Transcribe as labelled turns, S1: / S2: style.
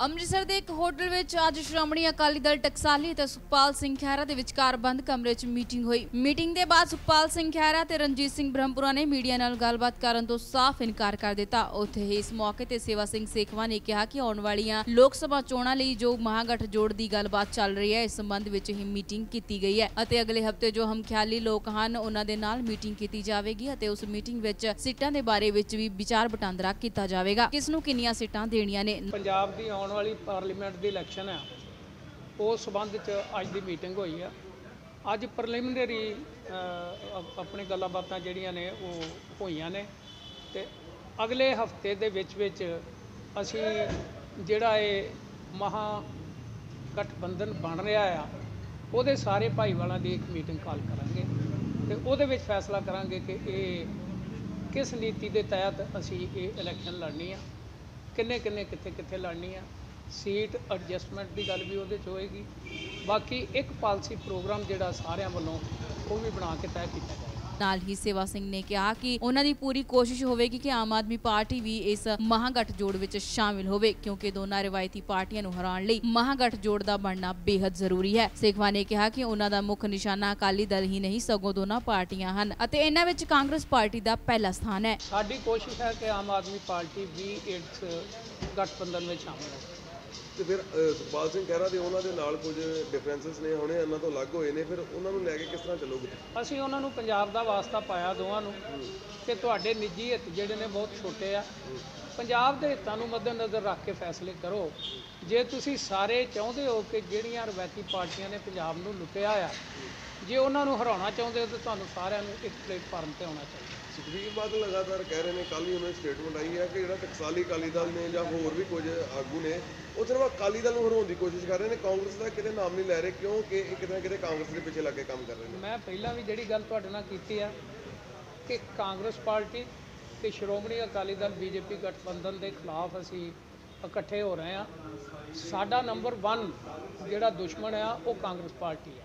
S1: ਅੰਮ੍ਰਿਤਸਰ ਦੇ ਇੱਕ ਹੋਟਲ ਵਿੱਚ ਅੱਜ ਸ਼੍ਰੋਮਣੀ ਅਕਾਲੀ ਦਲ ਟਕਸਾਲੀ ਤੇ ਸੁਖਪਾਲ ਸਿੰਘ ਖਹਿਰਾ ਦੇ ਵਿਚਕਾਰ ਬੰਦ ਕਮਰੇ 'ਚ ਮੀਟਿੰਗ ਹੋਈ। ਮੀਟਿੰਗ ਦੇ ਬਾਅਦ ਸੁਖਪਾਲ ਸਿੰਘ ਖਹਿਰਾ ਤੇ ਰਣਜੀਤ ਸਿੰਘ ਬ੍ਰਹਮਪੁਰਾ ਨੇ ਮੀਡੀਆ ਨਾਲ ਗੱਲਬਾਤ ਕਰਨ ਤੋਂ ਸਾਫ਼ ਇਨਕਾਰ ਕਰ ਦਿੱਤਾ। ਉੱਥੇ ਹੀ ਇਸ ਮੌਕੇ ਤੇ ਸੇਵਾ ਸਿੰਘ ਸੇਖਵਾ ਨੇ ਕਿਹਾ ਕਿ ਆਉਣ ਵਾਲੀਆਂ ਲੋਕ ਸਭਾ ਚੋਣਾਂ ਲਈ ਜੋ ਮਹਾਗਠਜੋੜ ਦੀ ਗੱਲਬਾਤ ਚੱਲ ਰਹੀ ਹੈ, ਇਸ ਸੰਬੰਧ ਵਿੱਚ ਹੀ ਮੀਟਿੰਗ ਕੀਤੀ ਗਈ ਹੈ ਅਤੇ ਅਗਲੇ ਹਫ਼ਤੇ ਜੋ ਹਮਖਿਆਲੀ ਲੋਕ ਹਨ, ਉਹਨਾਂ ਦੇ ਨਾਲ ਮੀਟਿੰਗ ਕੀਤੀ ਜਾਵੇਗੀ ਅਤੇ ਉਸ ਮੀਟਿੰਗ ਵਿੱਚ ਸੀਟਾਂ ਦੇ ਬਾਰੇ ਵਿੱਚ ਵੀ ਵਿਚਾਰ ਵਟਾਂਦਰਾ ਕੀਤਾ ਜਾਵੇਗਾ। ਕਿਸ ਨੂੰ ਕਿੰਨੀਆਂ ਸੀਟਾਂ ਦੇਣੀਆਂ ਨੇ?
S2: ਪੰਜਾਬ ਦੀ ਆਉਣ ਵਾਲੀ ਪਾਰਲੀਮੈਂਟ ਦੀ ਇਲੈਕਸ਼ਨ ਹੈ ਉਸ ਸੰਬੰਧ ਚ ਅੱਜ ਦੀ ਮੀਟਿੰਗ ਹੋਈ ਆ। ਅੱਜ ਪ੍ਰੀਲਿਮਿਨਰੀ ਆਪਣੇ ਗੱਲਾਂ ਬਾਤਾਂ ਜਿਹੜੀਆਂ ਨੇ ਉਹ ਹੋਈਆਂ ਨੇ ਤੇ ਅਗਲੇ ਹਫ਼ਤੇ ਦੇ ਵਿੱਚ ਵਿੱਚ ਅਸੀਂ ਜਿਹੜਾ ਇਹ ਮਹਾ ਗਠਬੰਧਨ ਬਣ ਰਿਹਾ ਆ, ਉਹਦੇ ਸਾਰੇ ਭਾਈਵਾਲਾਂ ਦੀ ਇੱਕ ਮੀਟਿੰਗ ਕਾਲ ਕਰਾਂਗੇ ਤੇ ਉਹਦੇ ਵਿੱਚ ਫੈਸਲਾ ਕਰਾਂਗੇ ਕਿ ਇਹ ਕਿਸ ਨੀਤੀ ਦੇ ਤਹਿਤ ਅਸੀਂ ਇਹ ਇਲੈਕਸ਼ਨ ਲੜਨੀ ਆ ਕਿੰਨੇ ਕਿੰਨੇ ਕਿੱਥੇ ਕਿੱਥੇ ਲੜਨੀ ਆ ਸੀਟ ਐਡਜਸਟਮੈਂਟ ਦੀ ਗੱਲ ਵੀ ਉਹਦੇ 'ਚ ਹੋਏਗੀ। ਬਾਕੀ ਇੱਕ ਪਾਲਿਸੀ ਪ੍ਰੋਗਰਾਮ ਜਿਹੜਾ ਸਾਰਿਆਂ ਵੱਲੋਂ ਉਹ ਵੀ ਬਣਾ ਕੇ ਤੈਅ ਕੀਤਾ ਜਾਏਗਾ।
S1: ਨਾਲ ਹੀ ਸੇਵਾ ਸਿੰਘ ਨੇ ਕਿਹਾ ਕਿ ਉਹਨਾਂ ਦੀ ਪੂਰੀ ਕੋਸ਼ਿਸ਼ ਹੋਵੇਗੀ ਕਿ ਆਮ ਆਦਮੀ ਪਾਰਟੀ ਵੀ ਇਸ ਮਹਾਗਠਜੋੜ ਵਿੱਚ ਸ਼ਾਮਿਲ ਹੋਵੇ ਕਿਉਂਕਿ ਦੋਨਾਂ ਰਵਾਇਤੀ ਪਾਰਟੀਆਂ ਨੂੰ ਹਰਾਉਣ ਲਈ ਮਹਾਗਠਜੋੜ ਦਾ ਬਣਨਾ ਬੇहद ਜ਼ਰੂਰੀ ਹੈ। ਸੇਖਵਾ ਨੇ ਕਿਹਾ ਕਿ ਉਹਨਾਂ ਦਾ ਮੁੱਖ ਨਿਸ਼ਾਨਾ ਅਕਾਲੀ ਦਲ ਹੀ ਨਹੀਂ ਸਗੋਂ ਦੋਨਾਂ ਪਾਰਟੀਆਂ ਹਨ ਅਤੇ ਇਹਨਾਂ ਵਿੱਚ ਕਾਂਗਰਸ ਪਾਰਟੀ ਦਾ ਪਹਿਲਾ ਸਥਾਨ ਹੈ।
S2: ਸਾਡੀ ਕੋਸ਼ਿਸ਼ ਹੈ ਕਿ ਆਮ ਆਦਮੀ ਪਾਰਟੀ ਵੀ ਇਸ ਗਠਬੰਧਨ ਵਿੱਚ ਸ਼ਾਮਿਲ ਹੋਵੇ।
S3: ਤੇ ਫਿਰ ਸੁਖਪਾਲ ਸਿੰਘ ਖਹਿਰਾ ਦੇ ਉਹਨਾਂ ਦੇ ਨਾਲ ਕੁਝ ਡਿਫਰੈਂਸਸ ਨੇ ਹੁਣੇ ਇਹਨਾਂ ਤੋਂ ਅਲੱਗ ਹੋਏ ਨੇ ਫਿਰ ਉਹਨਾਂ ਨੂੰ ਲੈ ਕੇ ਕਿਸ ਤਰ੍ਹਾਂ ਚੱਲੋਗੇ
S2: ਅਸੀਂ ਉਹਨਾਂ ਨੂੰ ਪੰਜਾਬ ਦਾ ਵਾਸਤਾ ਪਾਇਆ ਦੋਵਾਂ ਨੂੰ ਕਿ ਤੁਹਾਡੇ ਨਿੱਜੀ ਹਿੱਤ ਜਿਹੜੇ ਨੇ ਬਹੁਤ ਛੋਟੇ ਆ। ਪੰਜਾਬ ਦੇ ਹਿੱਤਾਂ ਨੂੰ ਮੱਦੇਨਜ਼ਰ ਰੱਖ ਕੇ ਫੈਸਲੇ ਕਰੋ। ਜੇ ਤੁਸੀਂ ਸਾਰੇ ਚਾਹੁੰਦੇ ਹੋ ਕਿ ਜਿਹੜੀਆਂ ਰਵਾਇਤੀ ਪਾਰਟੀਆਂ ਨੇ ਪੰਜਾਬ ਨੂੰ ਲੁੱਟਿਆ ਆ ਜੇ ਉਹਨਾਂ ਨੂੰ ਹਰਾਉਣਾ ਚਾਹੁੰਦੇ ਹੋ ਤਾਂ ਤੁਹਾਨੂੰ ਸਾਰਿਆਂ ਨੂੰ ਇੱਕ ਪਲੇਟਫਾਰਮ ਤੇ ਆਉਣਾ ਚਾਹੀਦਾ।
S3: ਸੁਖਬੀਰ ਬਾਦਲ ਲਗਾਤਾਰ ਕਹਿ ਰਹੇ ਨੇ ਕੱਲ ਹੀ ਉਹਨਾਂ ਸਟੇਟਮੈਂਟ ਆਈ ਹੈ ਕਿ ਜਿਹੜਾ ਟਕਸਾਲੀ ਅਕਾਲੀ ਦਲ ਨੇ ਜਾਂ ਹੋਰ ਵੀ ਕੁਝ ਆਗੂ ਨੇ ਉਹ ਸਿਰਫ ਅਕਾਲੀ ਦਲ ਨੂੰ ਹਰਾਉਣ ਦੀ ਕੋਸ਼ਿਸ਼ ਕਰ ਰਹੇ ਨੇ। ਕਾਂਗਰਸ ਦਾ ਕਿਤੇ ਨਾਮ ਨਹੀਂ ਲੈ ਰਹੇ ਕਿਉਂਕਿ ਇਹ ਕਿਤੇ ਨਾ ਕਿਤੇ ਕਾਂਗਰਸ ਦੇ ਪਿੱਛੇ ਲੱਗ ਕੇ ਕੰਮ ਕਰ ਰਹੇ ਨੇ।
S2: ਮੈਂ ਪਹਿਲਾਂ ਵੀ ਜਿਹੜੀ ਗੱਲ ਤੁਹਾਡੇ ਨਾਲ ਕੀਤੀ ਆ ਕਿ ਕਾਂਗਰਸ ਪਾਰਟੀ ਤੇ ਸ਼੍ਰੋਮਣੀ ਅਕਾਲੀ ਦਲ ਬੀਜੇਪੀ ਗਠਬੰਧਨ ਦੇ ਖਿਲਾਫ ਅਸੀਂ ਇਕੱਠੇ ਹੋ ਰਹੇ ਆ ਸਾਡਾ ਨੰਬਰ 1 ਜਿਹੜਾ ਦੁਸ਼ਮਣ ਆ ਉਹ ਕਾਂਗਰਸ ਪਾਰਟੀ ਆ।